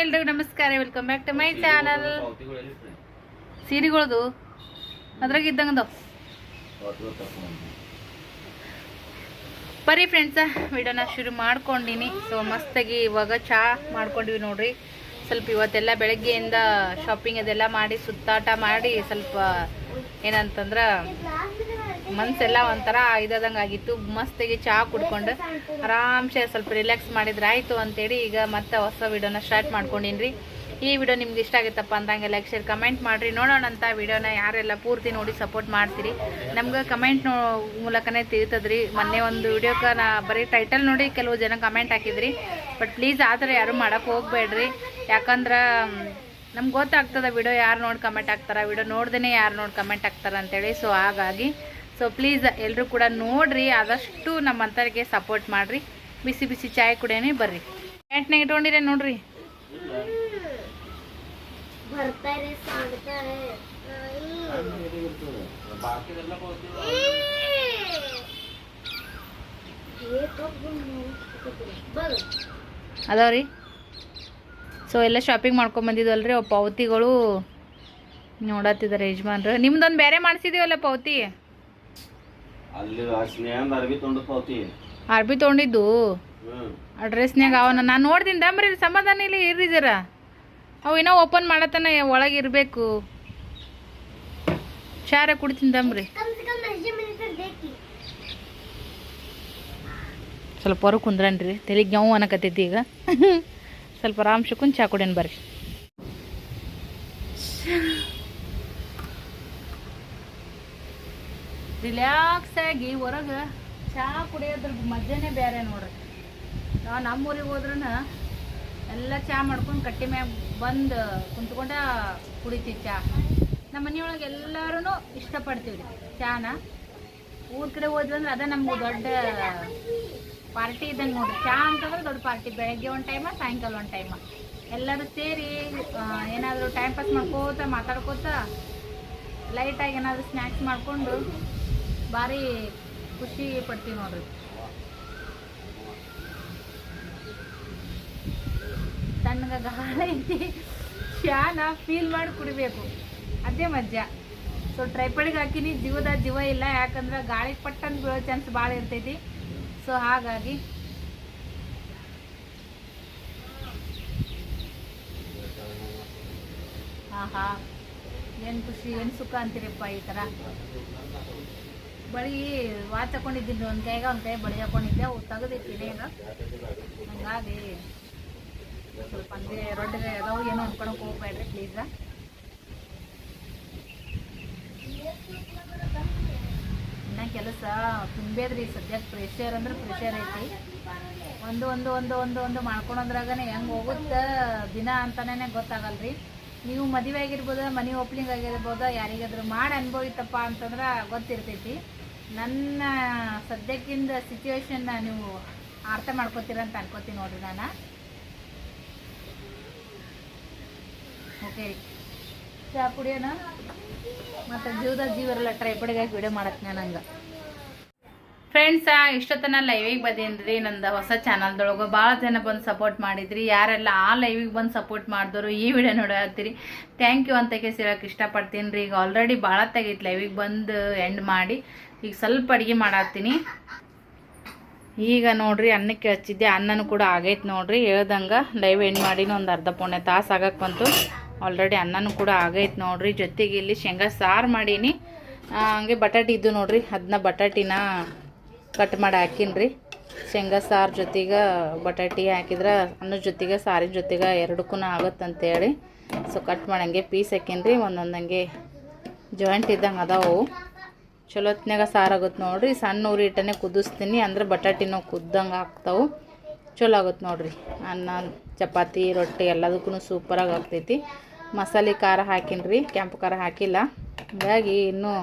ಎಲ್ರಿಗೂ ನಮಸ್ಕಾರ welcome back to my channel ಸೀರೆಗಳದು? ಅದ್ರಾಗ ಇದ್ದಂಗದ. ಬರೀ ಫ್ರೆಂಡ್ಸ ವಿಡಿಯೋನ ಶುರು ಮಾಡ್ಕೊಂಡಿನಿ. ಸೊ ಮಸ್ತಾಗಿ ಇವಾಗ ಚಹಾ ಮಾಡ್ಕೊಂಡಿವಿ ನೋಡ್ರಿ. ಸ್ವಲ್ಪ ಇವತ್ತೆಲ್ಲ ಬೆಳಗ್ಗೆಯಿಂದ ಶಾಪಿಂಗ್ ಅದೆಲ್ಲ ಮಾಡಿ ಸುತ್ತಾಟ ಮಾಡಿ ಸ್ವಲ್ಪ ಏನಂತಂದ್ರೆ ಮನ್ಸೆಲ್ಲ ಒಂಥರ ಇದಾದಂಗೆ ಆಗಿತ್ತು ಮಸ್ತಾಗಿ ಚಹಾ ಕುಡ್ಕೊಂಡು ಆರಾಮ್ಸೆ ಸ್ವಲ್ಪ ರಿಲ್ಯಾಕ್ಸ್ ಮಾಡಿದ್ರೆ ಆಯಿತು ಅಂತೇಳಿ ಈಗ ಮತ್ತೆ ಹೊಸ ವಿಡಿಯೋನ ಸ್ಟಾರ್ಟ್ ಮಾಡ್ಕೊಂಡಿನ್ರಿ. ಈ ವಿಡಿಯೋ ನಿಮ್ಗೆ ಇಷ್ಟ ಆಗುತ್ತಪ್ಪ ಅಂದಂಗೆ ಲೈಕ್ ಶೇರ್ ಕಮೆಂಟ್ ಮಾಡಿರಿ. ನೋಡೋಣ ಅಂತ ವಿಡಿಯೋನ ಯಾರೆಲ್ಲ ಪೂರ್ತಿ ನೋಡಿ ಸಪೋರ್ಟ್ ಮಾಡ್ತೀರಿ. ನಮ್ಗೆ ಕಮೆಂಟ್ ನೋ ಮೂಲಕನೇ ತಿಳಿತದ್ರಿ. ಮೊನ್ನೆ ಒಂದು ವಿಡಿಯೋಕ್ಕೆ ನಾ ಬರೀ ಟೈಟಲ್ ನೋಡಿ ಕೆಲವು ಜನ ಕಮೆಂಟ್ ಹಾಕಿದ್ರಿ. ಬಟ್ ಪ್ಲೀಸ್ ಆದರೆ ಯಾರು ಮಾಡೋಕೆ ಹೋಗ್ಬೇಡ್ರಿ. ಯಾಕಂದ್ರೆ ನಮ್ಗೆ ಗೊತ್ತಾಗ್ತದೆ ವಿಡಿಯೋ ಯಾರು ನೋಡಿ ಕಮೆಂಟ್ ಹಾಕ್ತಾರೆ, ವಿಡಿಯೋ ನೋಡ್ದೇ ಯಾರು ನೋಡಿ ಕಮೆಂಟ್ ಹಾಕ್ತಾರೆ ಅಂತೇಳಿ. ಸೊ ಹಾಗಾಗಿ ಸೊ ಪ್ಲೀಸ್ ಎಲ್ಲರೂ ಕೂಡ ನೋಡ್ರಿ ಆದಷ್ಟು ನಮ್ಮಂಥವ್ರಿಗೆ ಸಪೋರ್ಟ್ ಮಾಡಿರಿ. ಬಿಸಿ ಬಿಸಿ ಚಾಯ್ ಕುಡಿಯೋನಿ ಬರ್ರಿ. ಪ್ಯಾಂಟ್ನಾಗ ಇಟ್ಕೊಂಡಿರೇ ನೋಡ್ರಿ. ಅದಾವ್ರಿ. ಸೊ ಎಲ್ಲ ಶಾಪಿಂಗ್ ಮಾಡ್ಕೊಂಬಂದಿದ್ವಲ್ರಿ ಅವು ಪೌತಿಗಳು ನೋಡತ್ತಿದ್ದಾರೆ ಯಜಮಾನ್ರು. ನಿಮ್ದೊಂದು ಬೇರೆ ಮಾಡಿಸಿದೀವಲ್ಲ ಪೌತಿ ಅಲ್ಲಿ ಆ ಸ್ನೇಹದ ಅರ್ಬಿ ಅರ್ಬಿ ತೊಗೊಂಡಿದ್ದು ಆ ಡ್ರೆಸ್ನ್ಯಾಗ ಅವನ ನಾನು ನೋಡ್ತೀನಿ ದಮ್ರಿ ಸಮಾಧಾನ ಇಲ್ಲಿ ಇರ್ರಿ ಜರ. ಅವು ಇನ್ನೂ ಓಪನ್ ಮಾಡತನ ಒಳಗೆ ಇರಬೇಕು. ಚಾರ ಕುಡ್ತೀನಿ ದಮ್ರಿ. ಸ್ವಲ್ಪ ಹೊರ ಕುಂದ್ರನ್ರಿ ತಲೆಗೆ ನೋವು ಅನ್ನಕತ್ತೈತಿ ಈಗ. ಸ್ವಲ್ಪ ಆರಾಮ್ ಕುಂದ್ ಚಾ ಕುಡಿಯನ್ ಬರ್ರಿ. ರಿಲ್ಯಾಕ್ಸ್ ಆಗಿ ಹೊರಗೆ ಚಹಾ ಕುಡಿಯೋದ್ರ ಮಧ್ಯನೇ ಬೇರೆ ನೋಡ್ರಿ. ನಾವು ನಮ್ಮೂರಿಗೆ ಹೋದ್ರೂ ಎಲ್ಲ ಚಹಾ ಮಾಡ್ಕೊಂಡು ಕಟ್ಟಿ ಮ್ಯಾಗ ಬಂದು ಕುಂತ್ಕೊಂಡ ಕುಡಿತೀವಿ ಚಹಾ ನಮ್ಮ ಮನೆಯೊಳಗೆ ಎಲ್ಲರೂ ಇಷ್ಟಪಡ್ತೀವಿ ರೀ ಚಹಾನ ಊರ ಕಡೆ ಹೋದ್ವಿ ಅಂದ್ರೆ ಅದ ನಮ್ಗೆ ದೊಡ್ಡ ಪಾರ್ಟಿ ಇದ್ದಂಗೆ ನೋಡ್ರಿ. ಚಹಾ ಅಂತಂದ್ರೆ ದೊಡ್ಡ ಪಾರ್ಟಿ. ಬೆಳಗ್ಗೆ ಒಂದು ಟೈಮ, ಸಾಯಂಕಾಲ ಒಂದು ಟೈಮ. ಎಲ್ಲರೂ ಸೇರಿ ಏನಾದರೂ ಟೈಮ್ ಪಾಸ್ ಮಾಡ್ಕೋತ, ಮಾತಾಡ್ಕೋತ ಲೈಟಾಗಿ ಏನಾದರೂ ಸ್ನ್ಯಾಕ್ಸ್ ಮಾಡಿಕೊಂಡು ಭಾರಿ ಖುಷಿ ಪಡ್ತೀವಿ ನೋಡ್ರಿ. ತಣ್ಣಗೆ ಗಾಳಿ ಐತಿ ಚಾನ ಫೀಲ್ ಮಾಡಿ ಕುಡಿಬೇಕು. ಅದೇ ಮಜಾ ಸೊ ಟ್ರೈಪಡಿಗೆ ಹಾಕಿನಿ, ಜೀವದ ಜೀವ ಇಲ್ಲ, ಯಾಕಂದ್ರೆ ಗಾಳಿ ಪಟ್ಟಂತ ಬೀಳೋ ಚಾನ್ಸ್ ಭಾಳ ಇರ್ತೈತಿ. ಸೊ ಹಾಗಾಗಿ ಆಹಾ. ಏನು ಖುಷಿ, ಏನು ಸುಖ ಅಂತೀರಪ್ಪ ಈ ಥರ ಬಳಿ ವಾ ಹಾಕೊಂಡಿದ್ದೀನಿ ಒಂದು ಕೈಗೆ ಒಂದು ಕೈ ಬಳಿ ಹಾಕೊಂಡಿದ್ದೆ, ಅವು ತೆಗೆದಿಟ್ಟಿನಿ ಈಗ. ಹಂಗಾಗಿ ಸ್ವಲ್ಪ ಅಂದ್ರೆ ರೊಡ್ಡಿಗೆ ಅದಾವು, ಏನೋ ಅನ್ಕೊಳಕ್ಕೆ ಹೋಗ್ಬೇಡ್ರಿ ಪ್ಲೀಸ ಇನ್ನ ಕೆಲಸ ತುಂಬೇದ್ರಿ ಸದ್ಯಕ್ಕೆ ಪ್ರೆಷರ್ ಅಂದ್ರೆ ಪ್ರೆಷರ್ ಐತಿ. ಒಂದು ಒಂದು ಒಂದು ಒಂದು ಒಂದು ಮಾಡ್ಕೊಳೋದ್ರಾಗನೆ ಹೆಂಗೆ ಹೋಗುತ್ತೆ ದಿನ ಅಂತಾನೆ ಗೊತ್ತಾಗಲ್ರಿ. ನೀವು ಮದುವೆ ಆಗಿರ್ಬೋದು, ಮನೆ ಓಪನಿಂಗ್ ಆಗಿರ್ಬೋದು, ಯಾರಿಗಾದ್ರೂ ಮಾಡಿ ಅನುಭವಿತಪ್ಪ ಅಂತಂದ್ರೆ ಗೊತ್ತಿರ್ತೈತಿ. ನನ್ನ ಸದ್ಯಕ್ಕಿಂದ ಸಿಚುವೇಶನ್ನ ನೀವು ಅರ್ಥ ಮಾಡ್ಕೋತೀರ ಅಂತ ಅನ್ಕೋತೀನಿ ನೋಡ್ರಿ ನಾನು. ಓಕೆ ಚಹಾ ಕುಡಿಯೋಣ? ಮತ್ತು ಜೀವದ ಜೀವರೆಲ್ಲ ಟ್ರೈಪಡಿಗಾಗಿ ವಿಡಿಯೋ ಮಾಡತ್ತೆ ನಾನು ಹಂಗೆ. ಫ್ರೆಂಡ್ಸ ಇಷ್ಟೊತ್ತನ ಲೈವಿಗೆ ಬಂದೇನ್ರಿ ನಂದು ಹೊಸ ಚಾನಲ್ದೊಳಗೆ ಭಾಳ ಜನ ಬಂದು ಸಪೋರ್ಟ್ ಮಾಡಿದ್ರಿ. ಯಾರೆಲ್ಲ ಆ ಲೈವಿಗೆ ಬಂದು ಸಪೋರ್ಟ್ ಮಾಡಿದ್ರು ಈ ವಿಡಿಯೋ ನೋಡತ್ತೀರಿ ಥ್ಯಾಂಕ್ ಯು ಅಂತ ಕೇಸಿರಕ್ಕೆ ಇಷ್ಟಪಡ್ತೀನಿ ರೀ. ಈಗ ಆಲ್ರೆಡಿ ಭಾಳ ತೆಗೈತಿ ಲೈವಿಗೆ ಬಂದು ಎಂಡ್ ಮಾಡಿ. ಈಗ ಸ್ವಲ್ಪ ಅಡುಗೆ ಮಾಡತ್ತೀನಿ. ಈಗ ನೋಡ್ರಿ, ಅನ್ನಕ್ಕೆ ಹಚ್ಚಿದ್ದೆ. ಅನ್ನನೂ ಕೂಡ ಆಗೈತೆ ನೋಡ್ರಿ. ಹೇಳ್ದಂಗೆ ಲೈವ್ ಎಂಡ್ ಮಾಡಿನ ಒಂದು ಅರ್ಧ ಪೌಣೆ ತಾಸು ಆಗಕ್ಕೆ ಬಂತು. ಆಲ್ರೆಡಿ ಅನ್ನನೂ ಕೂಡ ಆಗೈತೆ ನೋಡ್ರಿ. ಜೊತೆಗೆ ಇಲ್ಲಿ ಶೇಂಗಾ ಸಾರು ಮಾಡೀನಿ. ಹಂಗೆ ಬಟಾಟಿ ಇದ್ದು ನೋಡ್ರಿ. ಅದನ್ನ ಬಟಾಟಿನ ಕಟ್ ಮಾಡಿ ಹಾಕಿನ್ರಿ ಶೇಂಗಾ ಸಾರು ಜೊತೆಗೆ ಬಟಾಟಿ ಹಾಕಿದ್ರೆ ಅನ್ನ ಜೊತೆಗೆ, ಸಾರಿನ ಜೊತೆಗೆ ಎರಡಕ್ಕೂ ಆಗುತ್ತಂತೇಳಿ. ಸೊ ಕಟ್ ಮಾಡಂಗೆ ಪೀಸ್ ಹಾಕಿನ್ರಿ ಒಂದೊಂದಂಗೆ ಜಾಯಿಂಟ್ ಇದ್ದಂಗೆ ಅದಾವು. ಚಲೋತ್ನಾಗ ಸಾರು ಆಗುತ್ತೆ ನೋಡ್ರಿ. ಸಣ್ಣ ಉರಿ ಇಟ್ಟನೆ ಕುದಿಸ್ತೀನಿ. ಅಂದ್ರೆ ಬಟಾಟಿನೂ ಕುದ್ದಂಗೆ ಹಾಕ್ತಾವು ಚಲೋ ಆಗುತ್ತೆ ನೋಡಿರಿ. ಅನ್ನ, ಚಪಾತಿ, ರೊಟ್ಟಿ ಎಲ್ಲದಕ್ಕೂ ಸೂಪರಾಗಿ ಆಗ್ತೈತಿ. ಮಸಾಲೆ ಖಾರ ಹಾಕಿನ್ರಿ ಕೆಂಪು ಖಾರ ಹಾಕಿಲ್ಲ. ಹಾಗಾಗಿ ಇನ್ನೂ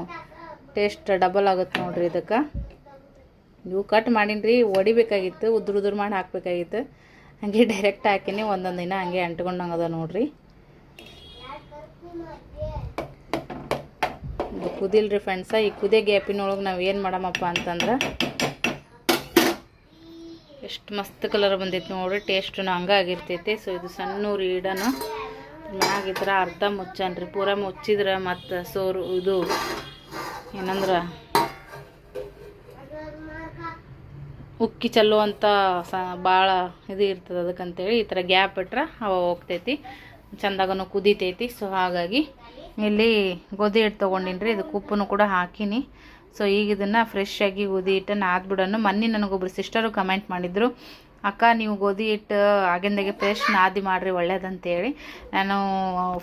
ಟೇಸ್ಟ್ ಡಬಲ್ ಆಗುತ್ತೆ ನೋಡಿರಿ ಇದಕ್ಕೆ. ಇವು ಕಟ್ ಮಾಡೀನಿ ಒಡಿಬೇಕಾಗಿತ್ತು, ಉದ್ರ ಉದ್ರ ಮಾಡಿ ಹಾಕ್ಬೇಕಾಗಿತ್ತು. ಹಂಗೆ ಡೈರೆಕ್ಟ್ ಹಾಕಿನಿ, ಒಂದೊಂದು ದಿನ ಹಂಗೆ ಅಂಟ್ಕೊಂಡಂಗೆ ಅದ ನೋಡ್ರಿ. ಇದು ಕುದಿಲ್ರಿ ಫ್ರೆಂಡ್ಸ ಈ ಕುದೇ ಗ್ಯಾಪಿನೊಳಗೆ ನಾವು ಏನು ಮಾಡಮಪ್ಪ ಅಂತಂದ್ರೆ ಎಷ್ಟು ಮಸ್ತ್ ಕಲರ್ ಬಂದಿತ್ತು ನೋಡ್ರಿ ಟೇಸ್ಟು ಹಂಗೆ ಆಗಿರ್ತೈತಿ. ಸೊ ಇದು ಸಣ್ಣ ರೀಡನ ಮ್ಯಾಗಿದ್ರ ಅರ್ಧ ಮುಚ್ಚನ್ರಿ, ಪೂರ ಮುಚ್ಚಿದ್ರೆ ಮತ್ತು ಸೋರು ಇದು ಏನಂದ್ರೆ ಉಕ್ಕಿ ಚೆಲ್ಲುವಂಥ ಸ ಭಾಳ ಇದು ಇರ್ತದೆ ಅದಕ್ಕಂತೇಳಿ ಈ ಥರ ಗ್ಯಾಪ್ ಇಟ್ರೆ ಅವ ಹೋಗ್ತೈತಿ. ಚಂದಾಗನು ಕುದೀತೈತಿ. ಸೊ ಹಾಗಾಗಿ ಇಲ್ಲಿ ಗೋಧಿ ಹಿಟ್ಟು ತೊಗೊಂಡಿನ್ರಿ ಇದಕ್ಕೆ ಉಪ್ಪನ್ನು ಕೂಡ ಹಾಕಿನಿ. ಸೊ ಈಗ ಇದನ್ನು ಫ್ರೆಶ್ ಆಗಿ ಗೋಧಿ ಹಿಟ್ಟನ್ನು ಆದ್ಬಿಡೋಣ. ಮೊನ್ನೆ ನನಗೊಬ್ರು ಸಿಸ್ಟರು ಕಮೆಂಟ್ ಮಾಡಿದರು ಅಕ್ಕ, ನೀವು ಗೋಧಿ ಹಿಟ್ಟು ಆಗಿಂದಾಗೆ ಫ್ರೆಶ್ ನಾದಿ ಮಾಡಿರಿ, ಒಳ್ಳೇದಂತೇಳಿ. ನಾನು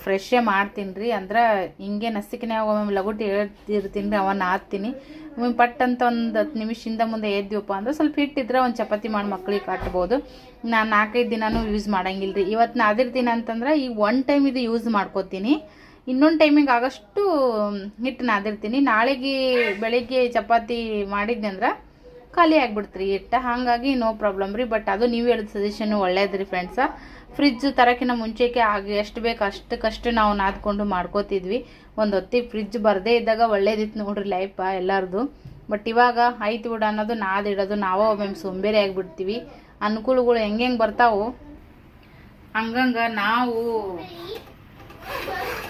ಫ್ರೆಶ್ಶೇ ಮಾಡ್ತೀನಿ ರೀ ಅಂದ್ರೆ ಹಿಂಗೆ ನಸಿಕಿನೇ ಒಮ್ಮೆ ಲಗುಟಿ ಹೇಳ್ತಿರ್ತೀನಿ ರೀ ಅವನ್ನ ಹಾಕ್ತೀನಿ ಒಮ್ಮೆ ಪಟ್ ಅಂತ ಒಂದು ಹತ್ತು ನಿಮಿಷದಿಂದ ಮುಂದೆ ಎದ್ದಿವಪ್ಪ ಅಂದ್ರೆ ಸ್ವಲ್ಪ ಹಿಟ್ಟಿದ್ರೆ ಒಂದು ಚಪಾತಿ ಮಾಡಿ ಮಕ್ಳಿಗೆ ಕಟ್ಬೋದು. ನಾನು ನಾಲ್ಕೈದು ದಿನನೂ ಯೂಸ್ ಮಾಡಂಗಿಲ್ಲ ರೀ ಇವತ್ತು ನಾದಿರ್ತೀನಿ ಅಂತಂದ್ರೆ ಈಗ ಒನ್ ಟೈಮ್ ಇದು ಯೂಸ್ ಮಾಡ್ಕೋತೀನಿ. ಇನ್ನೊಂದು ಟೈಮಿಗೆ ಆಗೋಷ್ಟು ಹಿಟ್ಟು ನಾದಿರ್ತೀನಿ. ನಾಳೆಗೆ ಬೆಳಿಗ್ಗೆ ಚಪಾತಿ ಮಾಡಿದ್ನಿ ಅಂದ್ರೆ ಖಾಲಿ ಆಗಿಬಿಡ್ತ್ರಿ ಇಟ್ಟ ಹಾಗಾಗಿ ನೋ ಪ್ರಾಬ್ಲಮ್ ರೀ ಬಟ್ ಅದು ನೀವು ಹೇಳಿದ ಸಜೆಷನ್ ಒಳ್ಳೇದು ರೀ ಫ್ರೆಂಡ್ಸ ಫ್ರಿಜ್ ತರೋಕ್ಕಿಂತ ಮುಂಚೆಗೆ ಆಗಿ ಎಷ್ಟು ಬೇಕು ಅಷ್ಟಕ್ಕಷ್ಟು ನಾವು ನಾದ್ಕೊಂಡು ಮಾಡ್ಕೋತಿದ್ವಿ. ಒಂದು ಹೊತ್ತಿಗೆ ಫ್ರಿಜ್ ಬರದೇ ಇದ್ದಾಗ ಒಳ್ಳೇದಿತ್ತು ನೋಡ್ರಿ ಲೈಫ ಎಲ್ಲರದು. ಬಟ್ ಇವಾಗ ಆಯ್ತು ಬಿಡ ಅನ್ನೋದು ನಾದಿಡೋದು ನಾವೇ ಒಮ್ಮೆ ಸೊಂಬೇರಿ ಆಗಿಬಿಡ್ತೀವಿ. ಅನುಕೂಲಗಳು ಹೆಂಗೆ ಹೆಂಗೆ ಬರ್ತಾವು? ಹಂಗಂಗ ನಾವು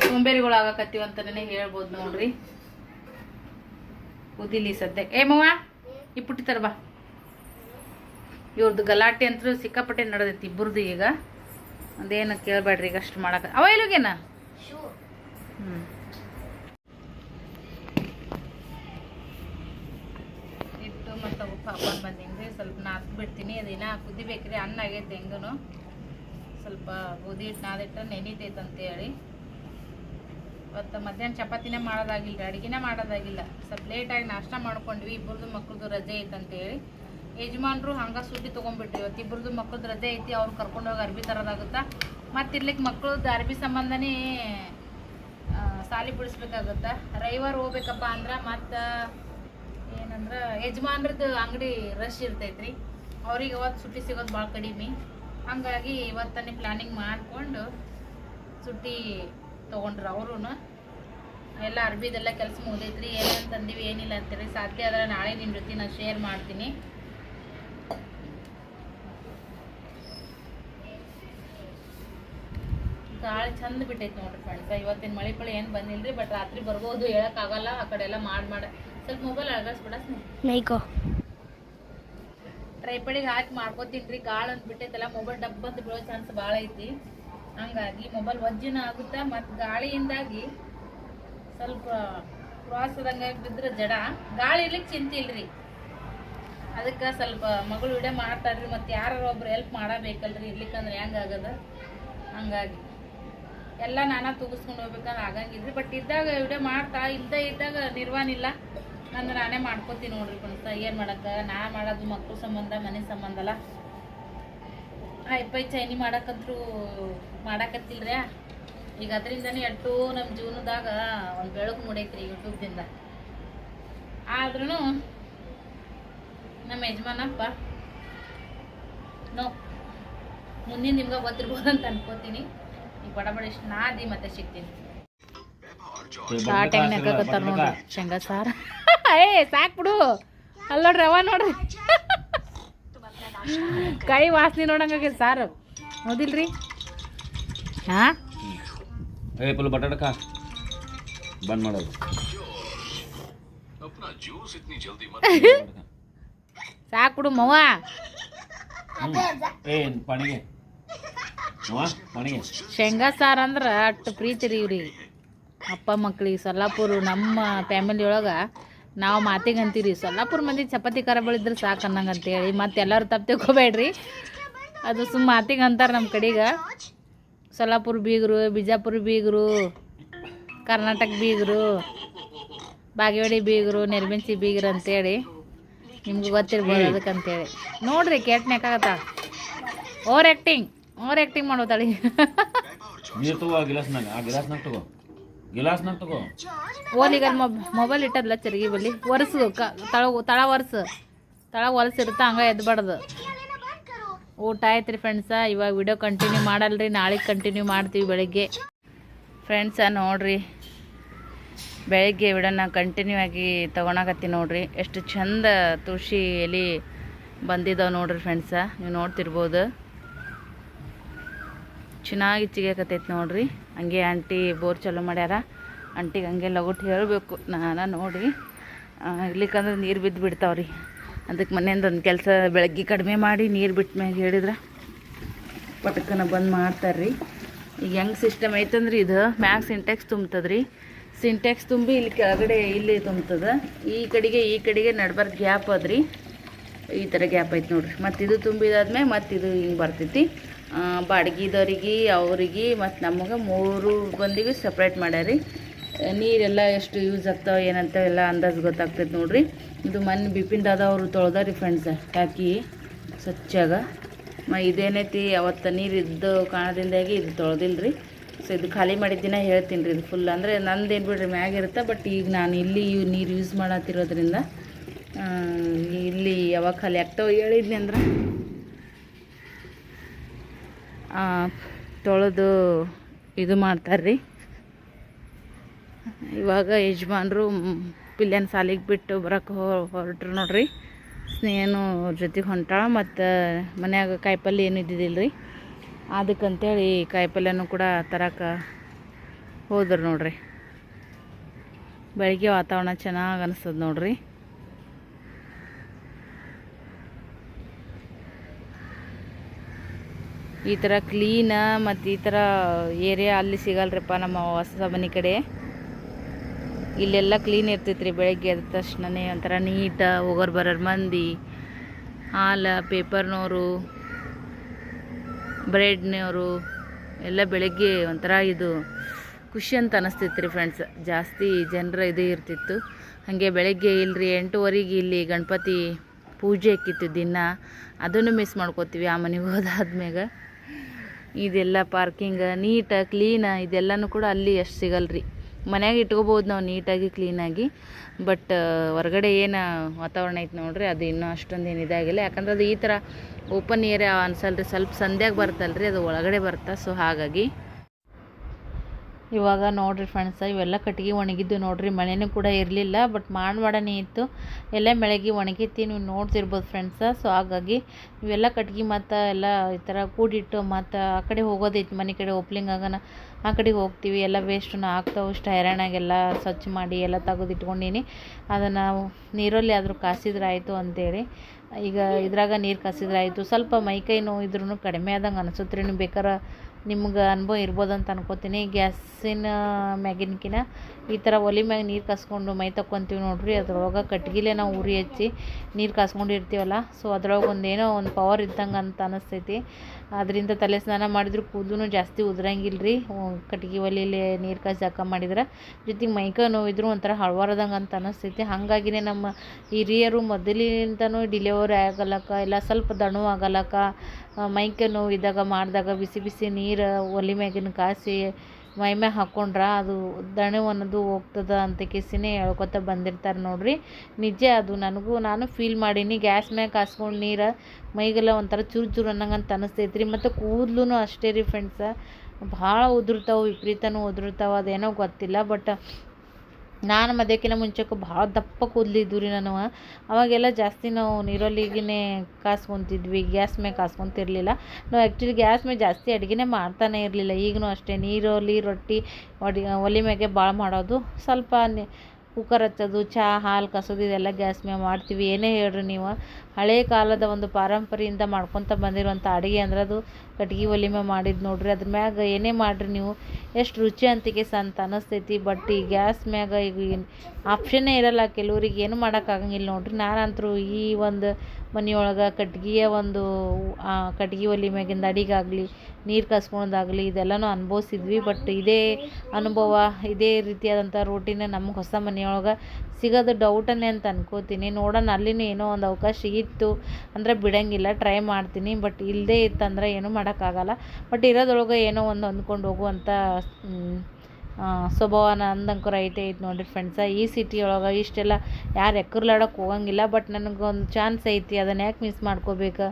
ಸೊಂಬೇರಿಗಳು ಆಗಕತ್ತೀವಿ ಅಂತಲೇ ಹೇಳ್ಬೋದು ನೋಡ್ರಿ. ಕುದಿಲಿ ಸದ್ಯಕ್ಕೆ. ಏ, ಮವ್ವ? ಈ ಪುಟ್ಟಿ ಬಾ. ಇವ್ರದ್ದು ಗಲಾಟೆ ಅಂತೂ ಸಿಕ್ಕಾಪಟ್ಟೆ ನಡೆದೈತಿ ಇಬ್ಬರದ್ದು ಈಗ. ಅದೇನು ಕೇಳಬೇಡ್ರಿ ಈಗ ಅಷ್ಟು ಮಾಡಕ್ಕೆ ಅವ ಇಲ್ಲಿಗೇನ ಹ್ಞೂ ಹಿಟ್ಟು ಮತ್ತು ಉಪ್ಪು ಹಾಕೊಂಡು ಬಂದಿಂಗ್ರಿ ಸ್ವಲ್ಪ ನಾಲ್ಕು ಬಿಡ್ತೀನಿ. ಅದಿನ ಕುದಿಬೇಕ್ರಿ. ಅನ್ನ ಆಗೈತೆ ಹೆಂಗೂ ಸ್ವಲ್ಪ ಗೋಧಿ ಹಿಟ್ಟು ನಾದಿಟ್ಟು ನೆನೀತೈತೆ ಅಂತೇಳಿ ಇವತ್ತು ಮಧ್ಯಾಹ್ನ ಚಪಾತಿನೇ ಮಾಡೋದಾಗಿಲ್ಲ, ಅಡುಗೆನೇ ಮಾಡೋದಾಗಿಲ್ಲ. ಸ್ವಲ್ಪ ಲೇಟಾಗಿ ನಾಷ್ಟ ಮಾಡ್ಕೊಂಡ್ವಿ ಇಬ್ಬರದು ಮಕ್ಳದ್ದು ರಜೆ ಐತೆ ಅಂತೇಳಿ ಯಜಮಾನ್ರು ಹಂಗೆ ಸುಟ್ಟಿ ತೊಗೊಂಡ್ಬಿಟ್ರಿ, ಇವತ್ತು ಇಬ್ಬರದು ಮಕ್ಳದ್ದು ರಜೆ ಐತಿ, ಅವ್ರು ಕರ್ಕೊಂಡೋಗಿ ಅರ್ಬಿ ತರೋದಾಗುತ್ತಾ? ಮತ್ತು ಇರ್ಲಿಕ್ಕೆ ಮಕ್ಳದ್ದು ಅರ್ಬಿ ಸಂಬಂಧನೇ ಸಾಲಿ ಬಿಡಿಸ್ಬೇಕಾಗತ್ತ? ರವಿವಾರ ಹೋಗ್ಬೇಕಪ್ಪ ಅಂದ್ರೆ ಮತ್ತು, ಏನಂದ್ರೆ, ಯಜಮಾನ್ರದ್ದು ಅಂಗಡಿ ರಶ್ ಇರ್ತೈತ್ರಿ. ಅವ್ರಿಗೆ ಅವತ್ತು ಸುಟ್ಟಿ ಸಿಗೋದು ಭಾಳ ಕಡಿಮೆ. ಹಂಗಾಗಿ ಇವತ್ತನ್ನೇ ಪ್ಲ್ಯಾನಿಂಗ್ ಮಾಡಿಕೊಂಡು ಸುಟ್ಟಿ ತೊಗೊಂಡ್ರು ಅವರು ಎಲ್ಲ ಅರ್ಬಿದೆಲ್ಲ ಕೆಲಸ ಮುಗಿದೈತ್ರಿ ಏನೇನು ತಂದೀವಿ ಏನಿಲ್ಲ ಅಂತೇಳಿ ಸಾಧ್ಯ ಆದರೆ ನಾಳೆ ನಿಮ್ಮ ಜೊತೆ ನಾನು ಶೇರ್ ಮಾಡ್ತೀನಿ. ಗಾಳಿ ಚಂದ ಬಿಟ್ಟೈತೆ ನೋಡ್ರಿ ಫ್ರೆಂಡ್ಸ್ ಇವತ್ತಿನ ಮಳೆ ಪಳಿ ಏನು ಬಂದಿಲ್ರಿ ಬಟ್ ರಾತ್ರಿ ಬರ್ಬೋದು ಹೇಳೋಕ್ಕಾಗಲ್ಲ ಆ ಕಡೆ ಎಲ್ಲ ಮಾಡಿ ಮಾಡಿ. ಸ್ವಲ್ಪ ಮೊಬೈಲ್ ಅಳಗಾಸ್ಬಿಡ ಸ್ನೇಹಿಕೋ ಟ್ರೈಪಡಿಗೆ ಹಾಕಿ ಮಾಡ್ಕೋತೀನಿ ರೀ ಗಾಳಿ ಅಂತ ಬಿಟ್ಟೈತಲ್ಲ ಮೊಬೈಲ್ ಡಬ್ಬ ಅಂತ ಬೀಳೋ ಚಾನ್ಸ್ ಭಾಳ ಐತಿ. ಹಂಗಾಗಿ ಮೊಬೈಲ್ ವಜ್ಜಿನ ಆಗುತ್ತಾ ಮತ್ತು ಗಾಳಿಯಿಂದಾಗಿ ಸ್ವಲ್ಪ ಕ್ರಾಸ್ ಬಿದ್ದರೆ ಬಿದ್ರೆ ಜಡ. ಗಾಳಿ ಇರ್ಲಿಕ್ಕೆ ಚಿಂತೆ ಇಲ್ರಿ. ಅದಕ್ಕೆ ಸ್ವಲ್ಪ ಮಗಳು ವಿಡಿಯೋ ಮಾಡ್ತಾರ್ರಿ ಮತ್ತು ಯಾರು ಒಬ್ರು ಹೆಲ್ಪ್ ಮಾಡಬೇಕಲ್ರಿ ಇರ್ಲಿಕ್ಕಂದ್ರೆ ಹೆಂಗೆ ಆಗದ? ಹಂಗಾಗಿ ಎಲ್ಲ ನಾನಾ ತೂಗಿಸ್ಕೊಂಡು ಹೋಗ್ಬೇಕಂದ್ರೆ ಆಗಂಗಿಲ್ರಿ. ಬಟ್ ಇದ್ದಾಗ ವಿಡಿಯೋ ಮಾಡ್ತಾ ಇದ್ದ ಇದ್ದಾಗ ನಿರ್ವಾನಿಲ್ಲ ನಾನು ನಾನೇ ಮಾಡ್ಕೋತೀನಿ ನೋಡ್ರಿ ಕಣ್ತ ಏನು ಮಾಡಕ್ಕ? ನಾ ಮಾಡೋದು ಮಕ್ಳ ಸಂಬಂಧ, ಮನೆ ಸಂಬಂಧ ಅಲ್ಲ. ಪೈ ಚೈನಿ ಮಾಡಕ್ಕಂತ್ರು ಮಾಡಕತ್ತಿಲ್ರಿ ಈಗ ಅದರಿಂದನೇ ಎಟ್ಟು ನಮ್ಮ ಜೀವನದಾಗ ಒಂದು ಬೆಳಕು ಮೂಡೈತ್ರಿ ಯೂಟ್ಯೂಬ್ದಿಂದ. ಆದ್ರೂ ನಮ್ಮ ಯಜಮಾನಪ್ಪ ನೋ ಮುಂದಿನ ನಿಮ್ಗೆ ಗೊತ್ತಿರ್ಬೋದು ಅಂತ ಅನ್ಕೋತೀನಿ. ಈ ಬಡ ಬಡ ಇಷ್ಟು ನಾದಿ ಮತ್ತೆ ಸಿಗ್ತೀನಿ. ಶೇಂಗಾ ಸಾರ. ಏ ಸಾಕ್ ಬಿಡು. ಅಲ್ಲ ನೋಡ್ರಿ ಅವ ನೋಡ್ರಿ. ಕೈ ವಾಸನೆ ನೋಡಂಗ ಸಾರು. ಹೌದಿಲ್ರಿ? ಹಾ? ಏ ಪುಲ್ ಬಂದ್ ಮಾಡೋದು. ಸಾಕ್ ಬಿಡು ಮವ್ವ. ಪಾಣಿಗೆ. ಪಾಣಿಗೆ. ಶೇಂಗಾ ಸಾರು ಅಂದ್ರೆ ಅಷ್ಟು ಪ್ರೀತಿ ರೀ ಇವ್ರಿ ಅಪ್ಪ ಮಕ್ಳಿಗೆ ಸೊಲ್ಲಾಪುರ ನಮ್ಮ ಫ್ಯಾಮಿಲಿ ಒಳಗೆ ನಾವು ಮಾತಿಗೆ ಅಂತೀರಿ ಸೊಲ್ಲಾಪುರ ಮಂದಿ ಚಪಾತಿ ಖಾರ ಬೆಳೆದ್ರೆ ಸಾಕು ಅನ್ನಂಗೆ ಅಂತೇಳಿ ಮತ್ತೆ ಎಲ್ಲರೂ ತಪ್ಪು ತಿಳ್ಕೊಬೇಡ್ರಿ. ಅದು ಸುಮ್ಮ ಮಾತಿಗೆ ಅಂತಾರೆ ನಮ್ಮ ಕಡೆಗೆ. ಸೊಲ್ಲಾಪುರ ಬೀಗರು ಬಿಜಾಪುರ ಬೀಗರು ಕರ್ನಾಟಕ ಬೀಗರು ಬಾಗೇವಾಡಿ ಬೀಗರು ನೆರಮೆನ್ಸಿ ಬೀಗರು ಅಂತೇಳಿ ನಿಮ್ಗೆ ಗೊತ್ತಿರ್ಬೋದು ಅದಕ್ಕಂತೇಳಿ. ನೋಡ್ರಿ ಕೇಟ್ನ್ಯಾಕಾಗತ್ತ ಓವರ್ ಆ್ಯಕ್ಟಿಂಗ್ ಓವರ್ ಆ್ಯಕ್ಟಿಂಗ್ ಮಾಡೋತಾಳಿ ಆ ಗಿಲಾಸ್ನಾಗ ತಗೋ. ಓಲಿಗ ಮೊಬ್ ಮೊಬೈಲ್ ಇಟ್ಟದ್ಲ ಚರ್ಗಿ ಬಲ್ಲಿ ಒರೆಸು ತಳ ತಳ ಒರೆಸು. ತಳ ಒರೆಸಿರುತ್ತ ಹಂಗ ಎದ್ಬಾರ್ದು. ಊಟ ಆಯ್ತು ರೀ ಫ್ರೆಂಡ್ಸ ಇವಾಗ ವಿಡಿಯೋ ಕಂಟಿನ್ಯೂ ಮಾಡಲ್ರಿ ನಾಳೆ ಕಂಟಿನ್ಯೂ ಮಾಡ್ತೀವಿ ಬೆಳಗ್ಗೆ. ಫ್ರೆಂಡ್ಸ ನೋಡ್ರಿ. ಬೆಳಗ್ಗೆ ವಿಡಿಯೋನ ಕಂಟಿನ್ಯೂ ಆಗಿ ತೊಗೊಳಕತ್ತಿ ನೋಡ್ರಿ. ಎಷ್ಟು ಚಂದ ತುಳಸಿ ಎಲೆ ಬಂದಿದ್ದಾವೆ ನೋಡ್ರಿ ಫ್ರೆಂಡ್ಸ ನೀವು ನೋಡ್ತಿರ್ಬೋದು. ಚೆನ್ನಾಗಿ ಚಿಗಾಕತೈತೆ ನೋಡ್ರಿ. ಹಂಗೆ ಆಂಟಿ ಬೋರ್ ಚಲೋ ಮಾಡ್ಯಾರ. ಆಂಟಿಗೆ ಹಂಗೆ ಲಗುಟ್ ಹೇಳಬೇಕು, ನಾನು ನೋಡಿ. ಇರ್ಲಿಕ್ಕಂದ್ರೆ ನೀರು ಬಿದ್ದು ಬಿಡ್ತಾವ್ರಿ. ಅದಕ್ಕೆ ಮನೆಯಿಂದ ಒಂದು ಕೆಲಸ ಬೆಳಗ್ಗೆ ಕಡಿಮೆ ಮಾಡಿ ನೀರು ಬಿಟ್ಟ ಮ್ಯಾಗ ಹೇಳಿದ್ರೆ. ಬಂದು ಬಂದ್ ಮಾಡ್ತಾರ್ರಿ. ಈಗ ಹೆಂಗೆ ಸಿಸ್ಟಮ್ ಐತಂದ್ರೆ ಇದು? ಮ್ಯಾಗ ಸಿಂಟೆಕ್ಸ್ ತುಂಬ್ತದ್ರಿ. ಸಿಂಟೆಕ್ಸ್ ತುಂಬಿ ಇಲ್ಲಿ ಕೆಳಗಡೆ ಇಲ್ಲಿ ತುಂಬ್ತದೆ. ಈ ಕಡೆಗೆ ಈ ಕಡೆಗೆ ನಡ್ಬಾರ್ದು ಗ್ಯಾಪ್ ಅದ್ರಿ. ಈ ಥರ ಗ್ಯಾಪ್ ಐತೆ ನೋಡ್ರಿ. ಮತ್ತು ಇದು ತುಂಬಿದಾದ್ಮೇಲೆ ಮತ್ತು ಇದು ಹಿಂಗೆ ಬರ್ತೈತಿ. ಬಾಡ್ಗಿದವ್ರಿಗೆ, ಅವ್ರಿಗೆ ಮತ್ತು ನಮಗೆ ಮೂರು ಬಂದಿಗೆ ಸಪ್ರೇಟ್ ಮಾಡ್ಯಾರಿ. ನೀರೆಲ್ಲ ಎಷ್ಟು ಯೂಸ್ ಆಗ್ತಾವೆ, ಏನಂತ ಎಲ್ಲ ಅಂದಾಜು ಗೊತ್ತಾಗ್ತೈತೆ ನೋಡ್ರಿ. ಇದು ಮನೆ ಬಿಪಿನ್ದಾದ ಅವರು ತೊಳ್ದಾರಿ ಫ್ರೆಂಡ್ಸ್ ಹಾಕಿ ಸ್ವಚ್ಛಾಗ ಮ, ಇದೇನೈತಿ, ಅವತ್ತು ನೀರು ಇದ್ದು ಕಾರಣದಿಂದಾಗಿ ಇದು ತೊಳೆದಿಲ್ಲ ರೀ ಸೊ ಇದು ಖಾಲಿ ಮಾಡಿದ್ದಿನ ಹೇಳ್ತೀನಿ ರೀ ಇದು ಫುಲ್ ಅಂದರೆ ನಂದೇನು ಬಿಡ್ರಿ ಮ್ಯಾಗಿರುತ್ತೆ ಬಟ್ ಈಗ ನಾನು ಇಲ್ಲಿ ನೀರು ಯೂಸ್ ಮಾಡತ್ತಿರೋದ್ರಿಂದ ಇಲ್ಲಿ ಯಾವಾಗ ಖಾಲಿ ಆಗ್ತಾವೆ ಹೇಳಿದ್ನಿ ಅಂದ್ರೆ. ತೊಳೆದು ಇದು ಮಾಡ್ತಾರ್ರಿ. ಇವಾಗ ಯಜಮಾನ್ರು ಪಿಲ್ಯನ್ ಸಾಲಿಗೆ ಬಿಟ್ಟು ಬರೋಕೆ ಹೊರಟ್ರು ನೋಡ್ರಿ. ಸ್ನೇಹನು ಜೊತೆಗೆ ಹೊಂಟಾಳ ಮತ್ತು ಮನ್ಯಾಗ ಕಾಯಿಪಲ್ಯ ಏನು ಇದ್ದಿದ್ದಿಲ್ಲ ರೀ ಅದಕ್ಕಂತೇಳಿ ಕಾಯಿಪಲ್ಯನೂ ಕೂಡ ತರಕ್ಕೆ ಹೋದ್ರು ನೋಡ್ರಿ. ಬೆಳಗ್ಗೆ ವಾತಾವರಣ ಚೆನ್ನಾಗಿ ಅನಿಸ್ತದೆ ನೋಡ್ರಿ. ಈ ಥರ ಕ್ಲೀನ ಮತ್ತು ಈ ಥರ ಏರಿಯಾ ಅಲ್ಲಿ ಸಿಗಲ್ರಿಪ್ಪ ನಮ್ಮ ಹೊಸ ಮನೆ ಕಡೆ. ಇಲ್ಲೆಲ್ಲ ಕ್ಲೀನ್ ಇರ್ತೈತ್ರಿ ಬೆಳಗ್ಗೆ ಎದ್ದ ತಕ್ಷಣನೇ ಒಂಥರ ನೀಟ ಹೋಗೋರು ಬರೋರು ಮಂದಿ, ಹಾಲು ಪೇಪರ್ನವರು ಬ್ರೆಡ್ನವರು ಎಲ್ಲ ಬೆಳಗ್ಗೆ ಒಂಥರ ಇದು ಖುಷಿ ಅಂತ ಅನಿಸ್ತಿತ್ತು ಫ್ರೆಂಡ್ಸ್ ಜಾಸ್ತಿ ಜನರ ಇದು ಇರ್ತಿತ್ತು. ಹಾಗೆ ಬೆಳಗ್ಗೆ ಇಲ್ಲರಿ ಎಂಟೂವರೆಗೆ ಇಲ್ಲಿ ಗಣಪತಿ ಪೂಜೆ ಇಕ್ಕಿತ್ತು ದಿನ. ಅದನ್ನು ಮಿಸ್ ಮಾಡ್ಕೋತೀವಿ ಆ ಮನೆಗೆ ಹೋದಾದ್ಮ್ಯಾಗ. ಇದೆಲ್ಲ ಪಾರ್ಕಿಂಗ್ ನೀಟ ಕ್ಲೀನ ಇದೆಲ್ಲನೂ ಕೂಡ ಅಲ್ಲಿ ಅಷ್ಟು ಸಿಗಲ್ರಿ. ಮನ್ಯಾಗ ಇಟ್ಕೋಬೋದು ನಾವು ನೀಟಾಗಿ ಕ್ಲೀನಾಗಿ ಬಟ್ ಹೊರಗಡೆ ಏನು ವಾತಾವರಣ ಐತೆ ನೋಡ್ರಿ, ಅದು ಇನ್ನೂ ಅಷ್ಟೊಂದು ಏನು ಇದಾಗಿಲ್ಲ. ಯಾಕಂದ್ರೆ ಅದು ಈ ಥರ ಓಪನ್ ಏರಿಯಾ ಅನ್ಸಲ್ರಿ, ಸ್ವಲ್ಪ ಸಂಧ್ಯಾಗ ಬರ್ತಲ್ರಿ, ಅದು ಒಳಗಡೆ ಬರ್ತಾ. ಸೊ ಹಾಗಾಗಿ ಇವಾಗ ನೋಡಿರಿ ಫ್ರೆಂಡ್ಸ ಇವೆಲ್ಲ ಕಟ್ಟಿಗೆ ಒಣಗಿದ್ದು ನೋಡಿರಿ, ಮಳೆನೂ ಕೂಡ ಇರಲಿಲ್ಲ ಬಟ್ ಮಾಡ್ ಇತ್ತು. ಎಲ್ಲ ಬೆಳಗ್ಗೆ ಒಣಗಿತ್ತು, ನೀವು ನೋಡ್ತಿರ್ಬೋದು ಫ್ರೆಂಡ್ಸ ಸೊ ಹಾಗಾಗಿ ಇವೆಲ್ಲ ಕಟ್ಟಿಗೆ ಮತ್ತು ಎಲ್ಲ ಈ ಥರ ಕೂಡಿಟ್ಟು ಮತ್ತು ಆ ಕಡೆ ಹೋಗೋದೈತಿ, ಮನೆ ಕಡೆ ಓಪ್ಲಿಂಗ್ ಆಗೋಣ ಆ ಕಡೆಗೆ ಹೋಗ್ತೀವಿ. ಎಲ್ಲ ವೇಸ್ಟನ್ನ ಹಾಕ್ತಾವೆ ಇಷ್ಟು ಹೈರಾಣಾಗೆಲ್ಲ ಸ್ವಚ್ಛ ಮಾಡಿ ಎಲ್ಲ ತೆಗೆದಿಟ್ಕೊಂಡೀನಿ. ಅದನ್ನು ನೀರಲ್ಲಿ ಆದರೂ ಕಾಸಿದ್ರೆ ಆಯಿತು ಅಂತೇಳಿ. ಈಗ ಇದ್ರಾಗ ನೀರು ಕಾಸಿದ್ರೆ ಆಯಿತು. ಸ್ವಲ್ಪ ಮೈಕೈ ನೋವು ಇದ್ರೂ ಕಡಿಮೆ ಆದಂಗೆ ಅನಿಸುತ್ತೆ ರೀ ನೀವು ಬೇಕಾರೆ ನಿಮ್ಗೆ ಅನುಭವ ಇರ್ಬೋದು ಅಂತ ಅನ್ಕೋತೀನಿ. ಗ್ಯಾಸಿನ ಮ್ಯಾಗಿನ್ಕಿನ ಈ ಥರ ಒಲೆ ಮ್ಯಾಗ ನೀರು ಕಾಸ್ಕೊಂಡು ಮೈ ತಕ್ಕೊಂತೀವಿ ನೋಡಿರಿ. ಅದ್ರೊಳಗೆ ಕಟ್ಗಿಲೆ ನಾವು ಉರಿ ಹಚ್ಚಿ ನೀರು ಕಾಸ್ಕೊಂಡಿರ್ತೀವಲ್ಲ. ಸೊ ಅದ್ರೊಳಗೆ ಒಂದೇನೋ ಒಂದು ಪವರ್ ಇದ್ದಂಗೆ ಅಂತ ಅನಿಸ್ತೈತಿ. ಅದರಿಂದ ತಲೆ ಸ್ನಾನ ಮಾಡಿದ್ರು ಕೂದಲು ಜಾಸ್ತಿ ಉದ್ರಂಗಿಲ್ಲ ರೀ ಕಟ್ಗೆ ಒಲೆಯಲ್ಲಿ ನೀರು ಕಾಯಿಸಿ ಹಾಕ ಮಾಡಿದ್ರೆ. ಜೊತೆಗೆ ಮೈಕೈ ನೋವಿದ್ರು ಒಂಥರ ಹಳವಾರದಂಗೆ ಅಂತ ಅನಿಸ್ತೈತಿ. ಹಾಗಾಗಿನೇ ನಮ್ಮ ಹಿರಿಯರು ಮೊದಲಿಂದನೂ ಡಿಲೆವರಿ ಆಗಲಕ್ಕ, ಇಲ್ಲ ಸ್ವಲ್ಪ ದಣು ಆಗಲಕ್ಕ ಮೈಕೈ ನೋವು ಇದ್ದಾಗ ಮಾಡಿದಾಗ ಬಿಸಿ ಬಿಸಿ ನೀರು ಒಲೆ ಮ್ಯಾಗಿನ ಕಾಸಿ ಮೈ ಮ್ಯಾಗ ಹಾಕ್ಕೊಂಡ್ರೆ ಅದು ದಣೆ ಅನ್ನೋದು ಹೋಗ್ತದ ಅಂತ ಕಿಸಿನೇ ಹೇಳ್ಕೊತ ಬಂದಿರ್ತಾರೆ ನೋಡ್ರಿ. ನಿಜ ಅದು ನನಗೂ, ನಾನು ಫೀಲ್ ಮಾಡೀನಿ. ಗ್ಯಾಸ್ ಮ್ಯಾಗ ಕಾಸ್ಕೊಂಡು ನೀರು ಮೈಗೆಲ್ಲ ಒಂಥರ ಚುರು ಚೂರು ಅನ್ನಂಗಂತ ಅನಿಸ್ತೈತೆ ರೀ ಮತ್ತು ಕೂದಲೂ ಅಷ್ಟೇ ರೀ ಫ್ರೆಂಡ್ಸ ಭಾಳ ಉದುರ್ತಾವೆ, ವಿಪರೀತನೂ ಉದುರ್ತಾವೆ, ಅದೇನೋ ಗೊತ್ತಿಲ್ಲ. ಬಟ್ ನಾನು ಮದುವೆಕಿನ್ನ ಮುಂಚೆಕ್ಕೂ ಭಾಳ ದಪ್ಪ ಕೂದಲಿದ್ದು ರೀ ನಾನು. ಅವಾಗೆಲ್ಲ ಜಾಸ್ತಿ ನಾವು ನೀರೊಲಿಗೆನೇ ಕಾಸ್ಕೊತಿದ್ವಿ, ಗ್ಯಾಸ್ ಮ್ಯಾಗ ಕಾಸ್ಕೊತಿರ್ಲಿಲ್ಲ. ನಾವು ಆ್ಯಕ್ಚುಲಿ ಗ್ಯಾಸ್ ಮ್ಯಾಗ ಜಾಸ್ತಿ ಅಡುಗೆನೇ ಮಾಡ್ತಾನೆ ಇರಲಿಲ್ಲ. ಈಗಲೂ ಅಷ್ಟೇ ನೀರೊಲಿ, ರೊಟ್ಟಿ, ಒಡಿ, ಒಲೆ ಮ್ಯಾಗೆ ಭಾಳ ಮಾಡೋದು. ಸ್ವಲ್ಪ ಕುಕ್ಕರ್ ಹಚ್ಚೋದು, ಚಹಾ, ಹಾಲು ಕಾಸೋದು, ಇದೆಲ್ಲ ಗ್ಯಾಸ್ ಮೇಲೆ ಮಾಡ್ತೀವಿ. ಏನೇ ಹೇಳ್ರಿ ನೀವು. ಹಳೇ ಕಾಲದ ಒಂದು ಪಾರಂಪರೆಯಿಂದ ಮಾಡ್ಕೊತ ಬಂದಿರುವಂಥ ಅಡುಗೆ ಅಂದ್ರೆ ಅದು ಕಟ್ಗೆ ಒಲೆ ಮ್ಯಾಗ ಮಾಡಿದ್ದು ನೋಡ್ರಿ. ಅದ್ರ ಮ್ಯಾಗ ಏನೇ ಮಾಡಿರಿ ನೀವು. ಎಷ್ಟು ರುಚಿ ಅಂತಿಗೆ ಅಂತ ಅನ್ನಿಸ್ತೈತಿ ಬಟ್ ಈ ಗ್ಯಾಸ್ ಮ್ಯಾಗ ಈಗ ಆಪ್ಷನ್ನೇ ಇರಲ್ಲ. ಕೆಲವ್ರಿಗೆ ಏನು ಮಾಡೋಕ್ಕಾಗಂಗಿಲ್ಲ ನೋಡ್ರಿ. ನಾನಂತರೂ ಈ ಒಂದು ಮನೆಯೊಳಗೆ ಕಟ್ಗೆಯ ಒಂದು ಕಟ್ಗೆ ಒಲೆ ಮ್ಯಾಗಿಂದ ಅಡಿಗಾಗಲಿ, ನೀರು ಕಾಸ್ಕೊಳೋದಾಗಲಿ ಇದೆಲ್ಲನೂ ಅನುಭವಿಸಿದ್ವಿ. ಬಟ್ ಇದೇ ಅನುಭವ, ಇದೇ ರೀತಿಯಾದಂಥ ರೂಟೀನ್ ನಮ್ಗೆ ಹೊಸ ಮನೆಯೊಳಗೆ ಸಿಗೋದು ಡೌಟನ್ನೇ ಅಂತ ಅನ್ಕೋತೀನಿ. ನೋಡೋಣ, ಅಲ್ಲಿನೂ ಏನೋ ಒಂದು ಅವಕಾಶ ಇತ್ತು. ಅಂದರೆ ಬಿಡೋಂಗಿಲ್ಲ ಟ್ರೈ ಮಾಡ್ತೀನಿ ಬಟ್ ಇಲ್ಲದೇ ಇತ್ತಂದರೆ ಏನೂ ಮಾಡೋಕ್ಕಾಗಲ್ಲ. ಬಟ್ ಇರೋದ್ರೊಳಗೆ ಏನೋ ಒಂದು ಅಂದ್ಕೊಂಡು ಹೋಗುವಂಥ ಸ್ವಭಾವ ನಂದಂಕರ ಐತೆ ಐತೆ ನೋಡಿರಿ ಫ್ರೆಂಡ್ಸ ಈ ಸಿಟಿ ಒಳಗೆ ಇಷ್ಟೆಲ್ಲ ಯಾರು ಎಕ್ಕರ್ಲಾಡೋಕೆ ಹೋಗಂಗಿಲ್ಲ ಬಟ್ ನನಗೊಂದು ಚಾನ್ಸ್ ಐತಿ ಅದನ್ನು ಯಾಕೆ ಮಿಸ್ ಮಾಡ್ಕೋಬೇಕು?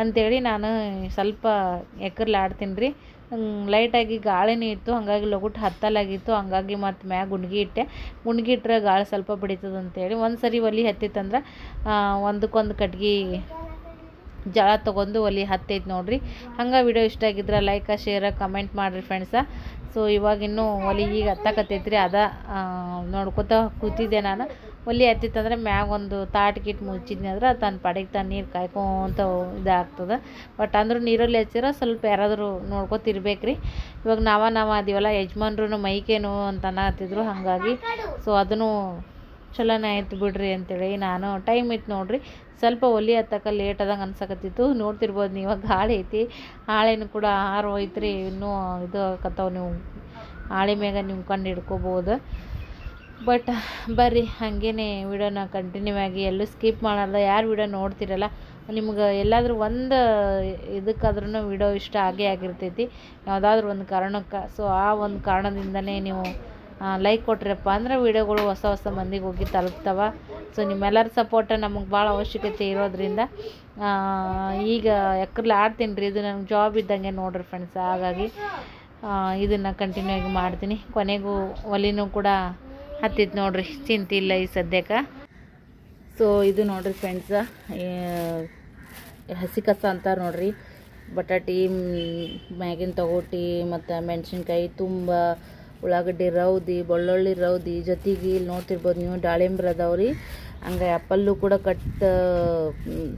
ಅಂತೇಳಿ ನಾನು ಸ್ವಲ್ಪ ಎಕ್ಕರ್ಲಾಡ್ತೀನಿ ರೀ. ಲೈಟಾಗಿ ಗಾಳಿನೇ ಇತ್ತು, ಹಾಗಾಗಿ ಲಗುಟ್ ಹತ್ತಲಾಗಿತ್ತು, ಹಂಗಾಗಿ ಮತ್ತು ಮ್ಯಾಗ ಗುಣ್ಗಿ ಇಟ್ಟೆ. ಗುಣ್ಗಿ ಇಟ್ಟರೆ ಗಾಳಿ ಸ್ವಲ್ಪ ಬಿಡಿತದೆ ಅಂತೇಳಿ ಒಂದು ಸರಿ ಒಲೆ ಹತ್ತಿತ್ತಂದ್ರೆ ಒಂದಕ್ಕೊಂದು ಕಟ್ಗೆ ಜಳ ತೊಗೊಂಡು ಒಲಿ ಹತ್ತೈತೆ ನೋಡಿರಿ. ಹಂಗೆ ವಿಡಿಯೋ ಇಷ್ಟ ಆಗಿದ್ರೆ ಲೈಕ, ಶೇರ, ಕಮೆಂಟ್ ಮಾಡಿರಿ ಫ್ರೆಂಡ್ಸ ಸೊ ಇವಾಗ ಇನ್ನು ಒಲಿ ಈಗ ಹತ್ತಕತ್ತೈತ್ರಿ. ಅದ ನೋಡ್ಕೊತ ಕೂತಿದ್ದೆ ನಾನು. ಒಲಿ ಹತ್ತಿತ್ತಂದ್ರೆ ಮ್ಯಾಗ ಒಂದು ತಾಟ್ ಗಿಟ್ ಮುಚ್ಚಿದ್ನಿ ಅಂದ್ರೆ ತನ್ನ ಪಾಡಿಗೆ ತಾನು ನೀರು ಕಾಯ್ಕೊಂತ ಇದಾಗ್ತದೆ. ಬಟ್ ಅಂದರೂ ನೀರಲ್ಲಿ ಹಚ್ಚಿರ ಸ್ವಲ್ಪ ಯಾರಾದರೂ ನೋಡ್ಕೊತಿರ್ಬೇಕು ರೀ ಇವಾಗ ನಾವ ನಾವ ಅದೀವಲ್ಲ ಯಜಮಾನ್ರು ಮೈಕೇನು ಅಂತ ಅನ್ನತ್ತಿದ್ರು ಹಾಗಾಗಿ ಸೊ ಅದನ್ನು ಚಲೋನೇ ಆಯ್ತು ಬಿಡ್ರಿ ಅಂತೇಳಿ ನಾನು ಟೈಮ್ ಇತ್ತು ನೋಡ್ರಿ. ಸ್ವಲ್ಪ ಒಲಿ ಹತ್ತಕ ಲೇಟ್ ಆದಂಗೆ ಅನ್ಸಕತ್ತಿತ್ತು. ನೋಡ್ತಿರ್ಬೋದು ನೀವು ಗಾಳಿ ಐತಿ. ಹಾಳೇನು ಕೂಡ ಹಾರು ಹೋಯ್ತ್ರಿ. ಇನ್ನೂ ಇದು ಆಕತ್ತಾವ ನೀವು. ಹಾಳೆ ಮ್ಯಾಗ ನೀವು ಕಂಡು ಹಿಡ್ಕೋಬೋದು. ಬಟ್ ಬರ್ರಿ, ಹಾಗೇನೆ ವಿಡಿಯೋನ ಕಂಟಿನ್ಯೂ ಆಗಿ, ಎಲ್ಲೂ ಸ್ಕಿಪ್ ಮಾಡಲ್ಲ, ಯಾರು ವಿಡಿಯೋ ನೋಡ್ತಿರಲ್ಲ, ನಿಮ್ಗೆ ಎಲ್ಲಾದರೂ ಒಂದು ಇದಕ್ಕಾದ್ರೂ ವಿಡಿಯೋ ಇಷ್ಟ ಆಗೇ ಆಗಿರ್ತೈತಿ. ಯಾವುದಾದ್ರೂ ಒಂದು ಕಾರಣಕ್ಕೆ ಸೊ ಆ ಒಂದು ಕಾರಣದಿಂದನೇ ನೀವು ಲೈಕ್ ಕೊಟ್ರಪ್ಪ ಅಂದ್ರೆ ವಿಡಿಯೋಗಳು ಹೊಸ ಹೊಸ ಮಂದಿಗೆ ಹೋಗಿ ತಲುಪ್ತವೆ. ಸೊ ನಿಮ್ಮೆಲ್ಲರ ಸಪೋರ್ಟ ನಮಗೆ ಭಾಳ ಅವಶ್ಯಕತೆ ಇರೋದ್ರಿಂದ ಈಗ ಎಕ್ರಲ್ಲಿ ಆಡ್ತೀನಿ ರೀ, ಇದು ನನಗೆ ಜಾಬ್ ಇದ್ದಂಗೆ ನೋಡ್ರಿ ಫ್ರೆಂಡ್ಸ್ ಹಾಗಾಗಿ ಇದನ್ನು ಕಂಟಿನ್ಯೂ ಆಗಿ ಮಾಡ್ತೀನಿ. ಕೊನೆಗೂ ಒಲಿನೂ ಕೂಡ ಹತ್ತಿತ್ತು ನೋಡ್ರಿ ಚಿಂತಿಲ್ಲ ಈ ಸದ್ಯಕ್ಕೆ. ಸೊ ಇದು ನೋಡ್ರಿ ಫ್ರೆಂಡ್ಸ ಹಸಿ ಕಸ ಅಂತಾರೆ ನೋಡ್ರಿ. ಬಟಾಟಿ, ಮ್ಯಾಗಿನ ತಗೋಟಿ, ಮತ್ತು ಮೆಣಸಿನ್ಕಾಯಿ ತುಂಬ, ಉಳ್ಳಾಗಡ್ಡಿ ರೌದಿ, ಬೆಳ್ಳುಳ್ಳಿ ರೌದಿ, ಜೊತೆಗೆ ಇಲ್ಲಿ ನೋಡ್ತಿರ್ಬೋದು ನೀವು, ದಾಳಿಂಬ್ರ ಅದಾವ್ರಿ. ಹಂಗೆ ಅಪ್ಪಲ್ಲು ಕೂಡ ಕಟ್ ಮ್,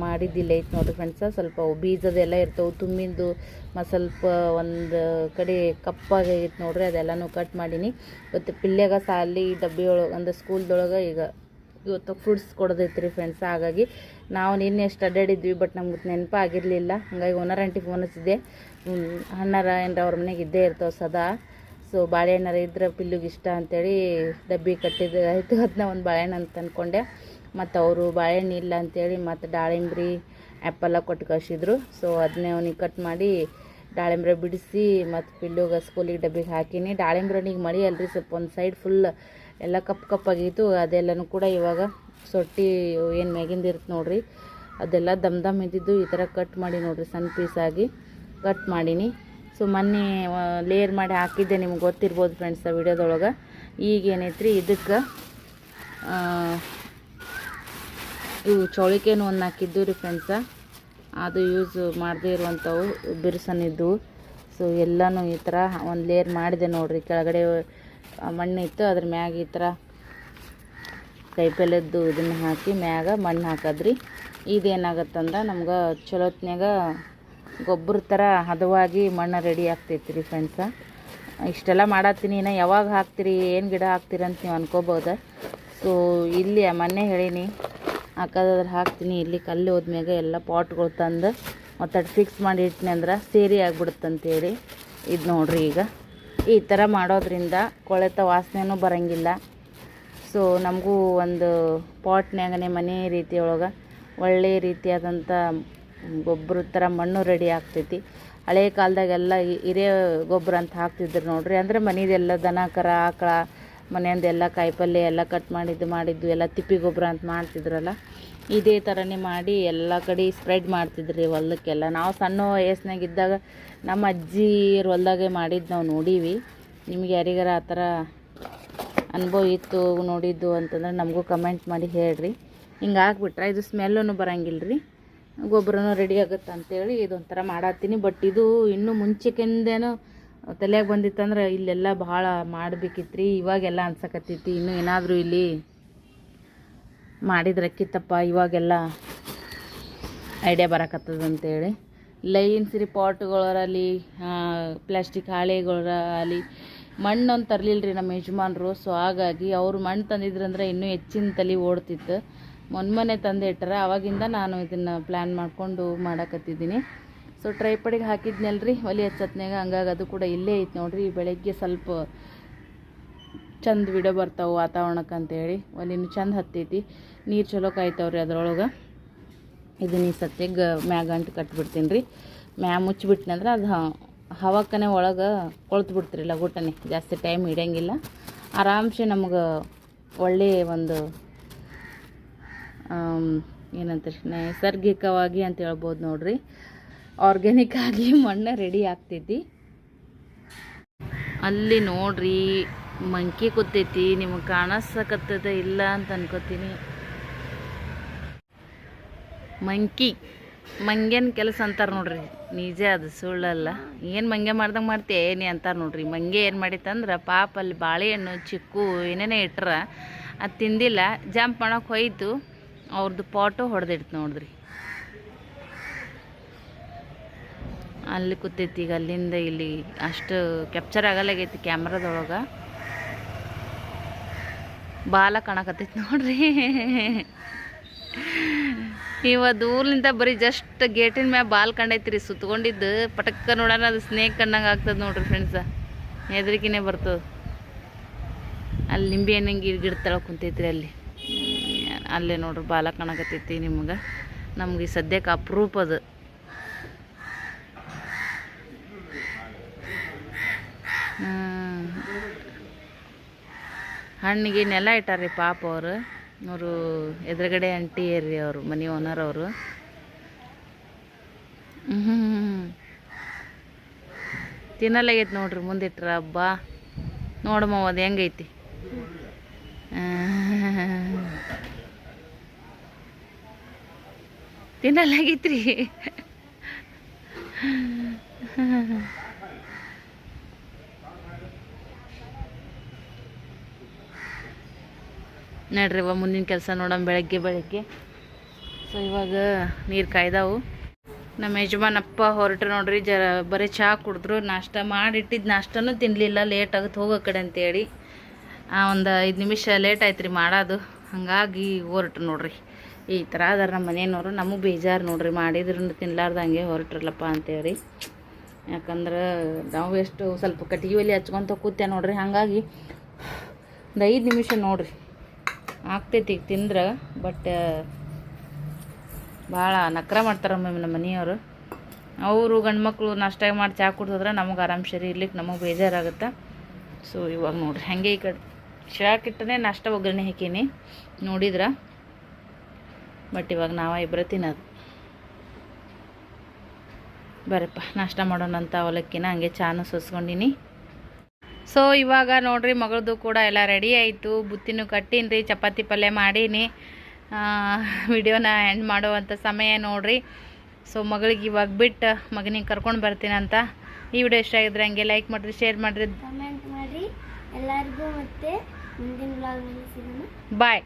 ಮಾಡಿದ್ದಿಲ್ಲ. ಐತೆ ನೋಡಿರಿ ಫ್ರೆಂಡ್ಸ ಸ್ವಲ್ಪ ಬೀಜದೆಲ್ಲ ಇರ್ತವೆ. ತುಂಬಿಂದು ಮತ್ತು ಸ್ವಲ್ಪ ಒಂದು ಕಡೆ ಕಪ್ಪಾಗೈತೆ ನೋಡ್ರಿ ಅದೆಲ್ಲನೂ ಕಟ್ ಮಾಡೀನಿ. ಇವತ್ತು ಪಿಲ್ಲೆಗ ಸಾಲಿ ಡಬ್ಬಿ ಒಳಗೆ ಅಂದ್ರೆ ಸ್ಕೂಲ್ದೊಳಗೆ ಈಗ ಇವತ್ತು ಫ್ರೂಟ್ಸ್ ಕೊಡೋದೈತೆ ರೀ ಫ್ರೆಂಡ್ಸ್ ಹಾಗಾಗಿ ನಾವು ನಿನ್ನೆ ಎಷ್ಟು ಅಡ್ಡಾಡಿದ್ವಿ ಬಟ್ ನಮ್ಗೆ ನೆನಪಾಗಿರಲಿಲ್ಲ. ಹಾಗಾಗಿ ಓನರ್ ಆಂಟಿ ಫೋನ್ ಹಚ್ಚಿದ್ದೆ. ಏನಾರ ಅವ್ರ ಮನೆಗೆ ಇದ್ದೇ ಇರ್ತಾವೆ ಸದಾ. ಸೊ ಬಾಳೆಹಣ್ಣಾರ ಇದ್ರೆ ಪಿಲ್ಲುಗೆ ಇಷ್ಟ ಅಂತೇಳಿ ಡಬ್ಬಿ ಕಟ್ಟಿದ್ದು ಆಯಿತು. ಅದನ್ನ ಒಂದು ಬಾಳೆಹಣ್ಣು ಅಂತ ಅಂದ್ಕೊಂಡೆ ಮತ್ತು ಅವರು ಬಾಳೆಹಣ್ಣು ಇಲ್ಲ ಅಂತೇಳಿ ಮತ್ತು ದಾಳಿಂಬ್ರಿ ಆ್ಯಪಲ್ಲ ಕೊಟ್ಟು ಕಳಿಸಿದ್ರು. ಸೊ ಅದನ್ನೇ ಅವನಿಗೆ ಕಟ್ ಮಾಡಿ ದಾಳಿಂಬ್ರೆ ಬಿಡಿಸಿ ಮತ್ತು ಪಿಲ್ಲುಗೆ ಸ್ಕೂಲಿಗೆ ಡಬ್ಬಿಗೆ ಹಾಕೀನಿ. ದಾಳಿಂಬ್ರನಿಗೆ ಮಳೆ ಅಲ್ರಿ ಸ್ವಲ್ಪ ಒಂದು ಸೈಡ್ ಫುಲ್ ಎಲ್ಲ ಕಪ್ಪು ಕಪ್ಪಾಗಿತ್ತು ಅದೆಲ್ಲನೂ ಕೂಡ ಇವಾಗ ಸೊಟ್ಟಿ ಏನು ಮ್ಯಾಗಿಂದ ಇರುತ್ತೆ ನೋಡ್ರಿ. ಅದೆಲ್ಲ ದಮ್ ದಮ್ ಇದ್ದಿದ್ದು ಈ ಥರ ಕಟ್ ಮಾಡಿ ನೋಡಿರಿ, ಸಣ್ಣ ಪೀಸಾಗಿ ಕಟ್ ಮಾಡೀನಿ. ಸೊ ಮೊನ್ನೆ ಲೇಯರ್ ಮಾಡಿ ಹಾಕಿದ್ದೆ, ನಿಮ್ಗೆ ಗೊತ್ತಿರ್ಬೋದು ಫ್ರೆಂಡ್ಸ್ ಆ, ವಿಡಿಯೋದೊಳಗೆ. ಏನೈತ್ರಿ, ಇದಕ್ಕೆ ಇವು ಚೌಳಿಕೆನೂ ಒಂದು ಹಾಕಿದ್ದು ರೀ ಫ್ರೆಂಡ್ಸ ಅದು ಯೂಸ್ ಮಾಡದೇ ಇರುವಂಥವು, ಬಿರುಸನಿದ್ದು. ಸೊ ಎಲ್ಲನೂ ಈ ಥರ ಒಂದು ಲೇಯರ್ ಮಾಡಿದೆ ನೋಡಿರಿ. ಕೆಳಗಡೆ ಮಣ್ಣು ಇತ್ತು, ಅದ್ರ ಮ್ಯಾಗ ಈ ಥರ ಕೈಪಲ್ಯದ್ದು ಇದನ್ನು ಹಾಕಿ, ಮ್ಯಾಗ ಮಣ್ಣು ಹಾಕದ್ರಿ. ಇದೇನಾಗತ್ತಂದ್ರೆ, ನಮ್ಗೆ ಚಲೋತ್ನ್ಯಾಗ ಗೊಬ್ಬರ ಥರ ಹದವಾಗಿ ಮಣ್ಣು ರೆಡಿ ಆಗ್ತೈತಿ ರೀ ಫ್ರೆಂಡ್ಸ ಇಷ್ಟೆಲ್ಲ ಮಾಡತ್ತೀನಿ. ಇನ್ನು ಯಾವಾಗ ಹಾಕ್ತೀರಿ, ಏನು ಗಿಡ ಹಾಕ್ತೀರಿ ಅಂತ ನೀವು ಅನ್ಕೋಬೋದು? ಸೊ ಇಲ್ಲಿ ಮೊನ್ನೆ ಹೇಳೀನಿ. ಹಾಕೋದಾದ್ರೆ ಹಾಕ್ತೀನಿ. ಇಲ್ಲಿ ಕಲ್ಲು ಹೋದ್ಮ್ಯಾಗ ಎಲ್ಲ ಪಾಟ್ಗಳು ತಂದು ಮತ್ತು ಫಿಕ್ಸ್ ಮಾಡಿ ಇಟ್ನಿ ಅಂದ್ರೆ ಸೇರಿ ಆಗ್ಬಿಡುತ್ತಂತೇಳಿ ಇದು ನೋಡ್ರಿ ಈಗ. ಈ ಥರ ಮಾಡೋದ್ರಿಂದ ಕೊಳೆತ ವಾಸನೆನೂ ಬರೋಂಗಿಲ್ಲ. ಸೊ ನಮಗೂ ಒಂದು ಪಾಟ್ನ್ಯಾಗನೆ ಮನೆ ರೀತಿಯೊಳಗೆ ಒಳ್ಳೆಯ ರೀತಿಯಾದಂಥ ಗೊಬ್ಬರ ಥರ ಮಣ್ಣು ರೆಡಿ ಆಗ್ತೈತಿ. ಹಳೆ ಕಾಲದಾಗೆಲ್ಲ ಹಿರಿಯ ಹಿರೇ ಗೊಬ್ಬರ ಅಂತ ಹಾಕ್ತಿದ್ರು ನೋಡ್ರಿ. ಅಂದರೆ ಮನೆದೆಲ್ಲ ದನ, ಕರ, ಆಕಳ ಮನೆಯಂದೆಲ್ಲ ಕಾಯಿಪಲ್ಯ ಎಲ್ಲ ಕಟ್ ಮಾಡಿದ್ದು ಮಾಡಿದ್ದು, ಎಲ್ಲ ತಿಪ್ಪಿ ಗೊಬ್ಬರ ಅಂತ ಮಾಡ್ತಿದ್ರಲ್ಲ. ಇದೇ ಥರನೇ ಮಾಡಿ ಎಲ್ಲ ಕಡೆ ಸ್ಪ್ರೆಡ್ ಮಾಡ್ತಿದ್ರಿ ಹೊಲಕ್ಕೆಲ್ಲ. ನಾವು ಸಣ್ಣ ವಯಸ್ಸಿನಾಗಿದ್ದಾಗ ನಮ್ಮ ಅಜ್ಜಿಯರ ಹೊಲ್ದಾಗೆ ಮಾಡಿದ್ದು ನಾವು ನೋಡೀವಿ. ನಿಮ್ಗೆ ಯಾರಿಗಾರ ಆ ಥರ ಅನುಭವ ಇತ್ತು ನೋಡಿದ್ದು ಅಂತಂದ್ರೆ ನಮಗೂ ಕಮೆಂಟ್ ಮಾಡಿ ಹೇಳ್ರಿ. ಹಿಂಗೆ ಹಾಕ್ಬಿಟ್ರೆ ಇದು ಸ್ಮೆಲ್ಲೂ ಬರಂಗಿಲ್ಲ ರೀ ಗೊಬ್ಬರನೂ ರೆಡಿ ಆಗುತ್ತೆ ಅಂತೇಳಿ ಇದೊಂಥರ ಮಾಡತ್ತೀನಿ. ಬಟ್ ಇದು ಇನ್ನೂ ಮುಂಚೆಕಿಂದೇನೋ ತಲೆಯಾಗ ಬಂದಿತ್ತಂದ್ರೆ ಇಲ್ಲೆಲ್ಲ ಭಾಳ ಮಾಡಬೇಕಿತ್ತು ರೀ ಇವಾಗೆಲ್ಲ ಅನ್ಸಕತ್ತೈತಿ. ಇನ್ನೂ ಏನಾದರೂ ಇಲ್ಲಿ ಮಾಡಿದ್ರಕ್ಕಿತ್ತಪ್ಪ ಇವಾಗೆಲ್ಲ ಐಡಿಯಾ ಬರಕತ್ತದ ಅಂತೇಳಿ ಲೈನ್ಸ್ ರೀ ಪಾಟ್ಗಳರಲ್ಲಿ ಪ್ಲಾಸ್ಟಿಕ್ ಹಾಳೆಗಳಲ್ಲಿ ಮಣ್ಣು ಅಂತ ತರಲಿಲ್ಲ ರೀ ನಮ್ಮ ಯಜಮಾನರು. ಸೊ ಹಾಗಾಗಿ ಅವರು ಮಣ್ಣು ತಂದಿದ್ರಂದ್ರೆ ಇನ್ನೂ ಹೆಚ್ಚಿನ ತಲೆ ಓಡ್ತಿತ್ತು. ಮೊನ್ನೆ ತಂದು ಇಟ್ಟಾರ, ಅವಾಗಿಂದ ನಾನು ಇದನ್ನು ಪ್ಲ್ಯಾನ್ ಮಾಡಿಕೊಂಡು ಮಾಡಕತ್ತಿದ್ದೀನಿ. ಸೊ ಟ್ರೈಪಡಿಗೆ ಹಾಕಿದ್ನಲ್ರಿ, ಒಲಿ ಹಚ್ಚತ್ನಾಗ ಹಂಗಾಗಿ ಅದು ಕೂಡ ಇಲ್ಲೇ ಐತೆ ನೋಡ್ರಿ. ಬೆಳಗ್ಗೆ ಸ್ವಲ್ಪ ಚಂದ ಬಿಡೋ ಬರ್ತಾವೆ ವಾತಾವರಣಕ್ಕೆ ಅಂತೇಳಿ. ಒಲಿನೂ ಚಂದ ಹತ್ತೈತಿ. ನೀರು ಚಲೋ ಕಾಯ್ತಾವ್ರಿ ಅದರೊಳಗೆ. ಇದನ್ನ ಈ ಸತ್ಯಾಗ ಮ್ಯಾಗ ಅಂಟು ಕಟ್ಬಿಡ್ತೀನಿ ರೀ ಮ್ಯಾ ಮುಚ್ಚಿಬಿಟ್ನಿ ಅಂದ್ರೆ ಅದು ಹವಕ್ಕನೆ ಒಳಗೆ ಕೊಳ್ತು ಬಿಡ್ತೀರಿ ಲಗುಟನೆ ಜಾಸ್ತಿ ಟೈಮ್ ಇಡೋಂಗಿಲ್ಲ ಆರಾಮ್ಸೆ ನಮ್ಗೆ ಒಳ್ಳೆಯ ಒಂದು ಏನಂತೀರಿ ನೈಸರ್ಗಿಕವಾಗಿ ಅಂತ ಹೇಳ್ಬೋದು ನೋಡ್ರಿ. ಆರ್ಗ್ಯಾನಿಕ್ ಆಗಿ ಮಣ್ಣು ರೆಡಿ ಆಗ್ತೈತಿ. ಅಲ್ಲಿ ನೋಡ್ರಿ, ಮಂಕಿ ಕೂತೈತಿ, ನಿಮಗೆ ಕಾಣಿಸಕತ್ತದ ಇಲ್ಲ ಅಂತ ಅನ್ಕೋತೀನಿ. ಮಂಕಿ, ಮಂಗ್ಯನ ಕೆಲಸ ಅಂತಾರೆ ನೋಡ್ರಿ. ನಿಜ ಅದು ಸುಳ್ಳಲ್ಲ. ಏನು ಮಂಗೆ ಮಾಡ್ದಂಗೆ ಮಾಡ್ತೀಯ ನೀ ಅಂತಾರೆ ನೋಡ್ರಿ. ಮಂಗೆ ಏನು ಮಾಡಿತ್ತಂದ್ರೆ, ಪಾಪ ಅಲ್ಲಿ ಬಾಳೆಹಣ್ಣು, ಚಿಕ್ಕು, ಏನೇನೇ ಇಟ್ರ, ಅದು ತಿಂದಿಲ್ಲ. ಜಂಪ್ ಮಾಡೋಕೆ ಹೋಯ್ತು. ಅವ್ರದ್ದು ಪಾಟು ಹೊಡೆದಿಡ್ತು ನೋಡ್ರಿ ಅಲ್ಲಿ ಕೂತೈತಿ ಈಗ ಅಲ್ಲಿಂದ ಇಲ್ಲಿ ಅಷ್ಟು ಕ್ಯಾಪ್ಚರ್ ಆಗಲಾಗೈತಿ ಕ್ಯಾಮ್ರಾದೊಳಗೆ. ಬಾಲ ಕಾಣಕತ್ತೈತಿ ನೋಡ್ರಿ. ಇವ ದೂರ್ಲಿಂದ ಬರೀ ಜಸ್ಟ್ ಗೇಟಿನ ಮ್ಯಾಗ ಬಾಲ್ ರೀ ಸುತ್ಕೊಂಡಿದ್ದು. ಪಟಕ್ಕ ನೋಡೋಣ ಅದು ಸ್ನೇಕ್ ಕಂಡಂಗೆ ಆಗ್ತದೆ ನೋಡ್ರಿ ಫ್ರೆಂಡ್ಸ ಹೆದರಿಕೆನೇ ಬರ್ತದೆ. ಅಲ್ಲಿ ನಿಂಬೆ ಹಣ್ಣಿನ ಗಿಡ ಗಿಡ ತಳ ಕುಂತೈತ್ರಿ ಅಲ್ಲಿ. ಅಲ್ಲೇ ನೋಡ್ರಿ ಬಾಲ ಕಾಣಕತ್ತೈತಿ ನಿಮ್ಗೆ. ನಮ್ಗೆ ಸದ್ಯಕ್ಕೆ ಅಪರೂಪ ಅದು. ಹ್ಮ್. ಹಣ್ಣಿಗೆ ನೆಲ ಇಟ್ಟಾರ್ರಿ ಪಾಪ ಅವರು. ಅವರು ಎದುರುಗಡೆ ಅಂಟಿ ಏರಿ ಅವರು, ಮನೆ ಓನರ್ ಅವರು. ತಿನ್ನಲಾಗೈತಿ ನೋಡ್ರಿ ಮುಂದಿಟ್ರ ಹಬ್ಬ ನೋಡಮ್ಮ ಅದು ಹೆಂಗೈತಿ? ತಿನ್ನಲಾಗೈತ್ರಿ. ನೋಡ್ರಿ ಇವ ಮುಂದಿನ ಕೆಲಸ ನೋಡೋಣ ಬೆಳಗ್ಗೆ ಬೆಳಗ್ಗೆ. ಸೊ ಇವಾಗ ನೀರು ಕಾಯ್ದಾವು. ನಮ್ಮ ಯಜಮಾನಪ್ಪ ಹೊರಟ್ರು ನೋಡ್ರಿ, ಜರ ಬರೀ ಚಹಾ ಕುಡಿದ್ರು. ನಾಷ್ಟ ಮಾಡಿಟ್ಟಿದ್ದು ನಾಷ್ಟನೂ ತಿನ್ನಲಿಲ್ಲ ಲೇಟ್ ಆಗುತ್ತೆ ಹೋಗೋ ಕಡೆ ಅಂತೇಳಿ. ಒಂದು ಐದು ನಿಮಿಷ ಲೇಟ್ ಆಯ್ತು ರೀ ಮಾಡೋದು. ಹಾಗಾಗಿ ಹೊರಟ್ರು ನೋಡ್ರಿ. ಈ ಥರ ಅದಾರ ನಮ್ಮ ಮನೆಯವರು. ನಮಗೆ ಬೇಜಾರು ನೋಡ್ರಿ ಮಾಡಿದ್ರೂ ತಿನ್ಲಾರ್ದಂಗೆ ಹೊರಟ್ರಲ್ಲಪ್ಪ ಅಂತೇಳಿ. ಯಾಕಂದ್ರೆ ನಾವು ಎಷ್ಟು ಸ್ವಲ್ಪ ಕಟ್ಟಿಗೆ ಒಲೆ ಹಚ್ಕೊಂತ ಕೂತೆ ನೋಡ್ರಿ. ಹಾಗಾಗಿ ಒಂದು ಐದು ನಿಮಿಷ ನೋಡ್ರಿ. ಆಗ್ತೈತಿ ಈಗ ತಿಂದ್ರೆ ಬಟ್ ಭಾಳ ನಕ್ರ ಮಾಡ್ತಾರೆ ನಮ್ಮ ಮನೆಯವರು. ಅವರು ಗಂಡು ಮಕ್ಕಳು ನಾಷ್ಟ ಮಾಡಿ ಚಹಾ ಕುಡ್ದಿದ್ರೆ ನಮಗೆ ಆರಾಮ್ ಸರಿ ಇರ್ಲಿಕ್ಕೆ ನಮಗೆ ಬೇಜಾರಾಗುತ್ತೆ ಸೊ ಇವಾಗ ನೋಡ್ರಿ. ಹಾಗೆ ಈ ಕಡೆ ಶಾಕಿಟ್ಟನೇ ನಾಷ್ಟ ಒಗ್ಗರಣೆ ಹಾಕೀನಿ. ನೋಡಿದ್ರ? ಬಟ್ ಇವಾಗ ನಾವ ಇಬ್ಬರು ತಿನ್ನೋದು. ಬರಪ್ಪ ನಾಷ್ಟ ಮಾಡೋಣಂತ ಅವಲಕ್ಕಿನ ಹಂಗೆ ಚಾನು ಸೋಸ್ಕೊಂಡಿನಿ. ಸೊ ಇವಾಗ ನೋಡ್ರಿ ಮಗಳದು ಕೂಡ ಎಲ್ಲ ರೆಡಿ ಆಯಿತು. ಬುತ್ತಿನೂ ಕಟ್ಟೀನಿ ರೀ ಚಪಾತಿ ಪಲ್ಯ ಮಾಡೀನಿ. ವಿಡಿಯೋನ ಎಂಡ್ ಮಾಡುವಂಥ ಸಮಯ ನೋಡ್ರಿ. ಸೊ ಮಗಳಿಗೆ ಇವಾಗ ಬಿಟ್ಟು ಮಗನಿಗೆ ಕರ್ಕೊಂಡು ಬರ್ತೀನಂತ ಈ ವಿಡಿಯೋ ಇಷ್ಟ ಆಗಿದ್ರೆ ಹಂಗೆ ಲೈಕ್ ಮಾಡಿರಿ ಶೇರ್ ಮಾಡಿರಿ. ಕಮೆಂಟ್ ಮಾಡಿ ಎಲ್ಲರಿಗೂ ಮತ್ತೆ ಮುಂದಿನ ಬಾಯ್